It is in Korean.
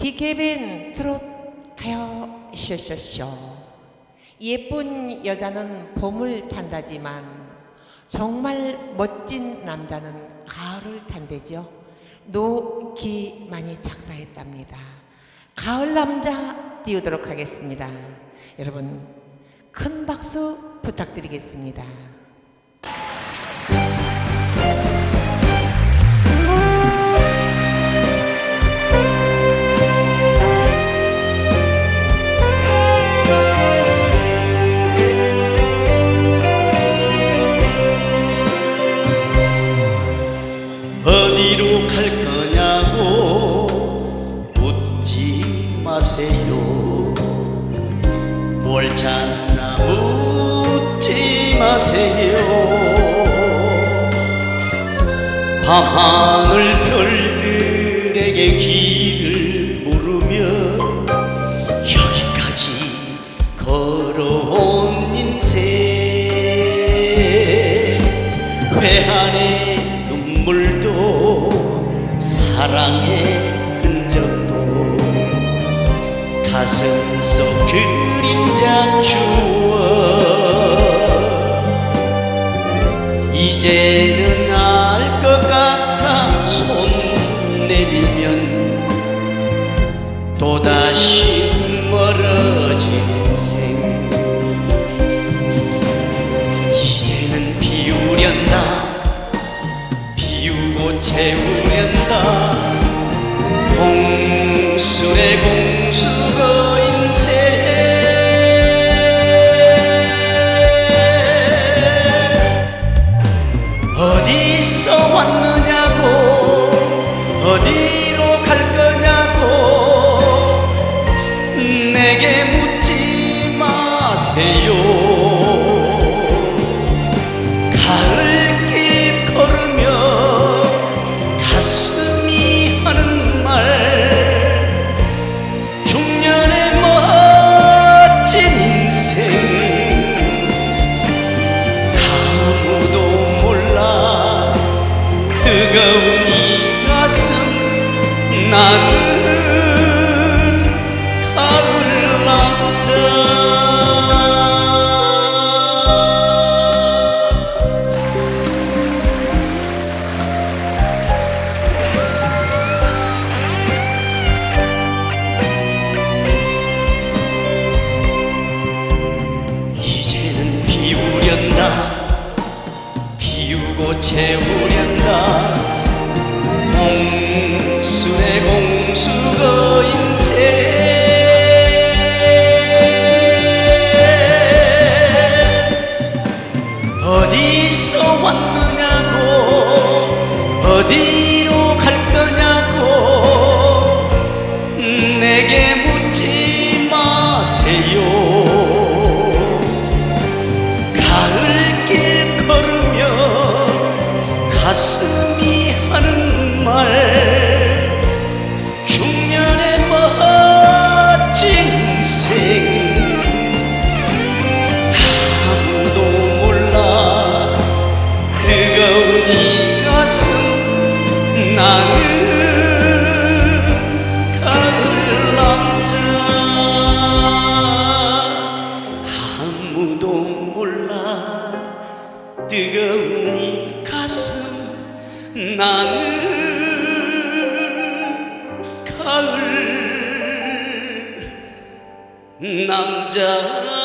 디케벤 트롯 가요 쇼쇼쇼 예쁜 여자는 봄을 탄다지만 정말 멋진 남자는 가을을 탄대죠. 노기만이 작사했답니다. 가을 남자 띄우도록 하겠습니다. 여러분 큰 박수 부탁드리겠습니다. 뭘 찾나 묻지 마세요. 밤하늘 별들에게 길을 물으며 여기까지 걸어온 인생. 배 안에 눈물도 사랑의 가슴 속 그림자 추억. 이제는 알 것 같아 손 내밀면 또다시 멀어진 인생. 이제는 비우련다. 비우고 채우 왔느냐고 어디로 갈 거냐고 내게 묻지 마세요 나는 가을 남자 이제는 비우련다. 비우고 채우련다 공수거 인생. 어디서 왔느냐고 어디로 갈 거냐고. 내게 묻지 마세요. 가을길 걸으며 가슴 나는 가을 남자 아무도 몰라. 뜨거운 이 가슴 나는 가을 남자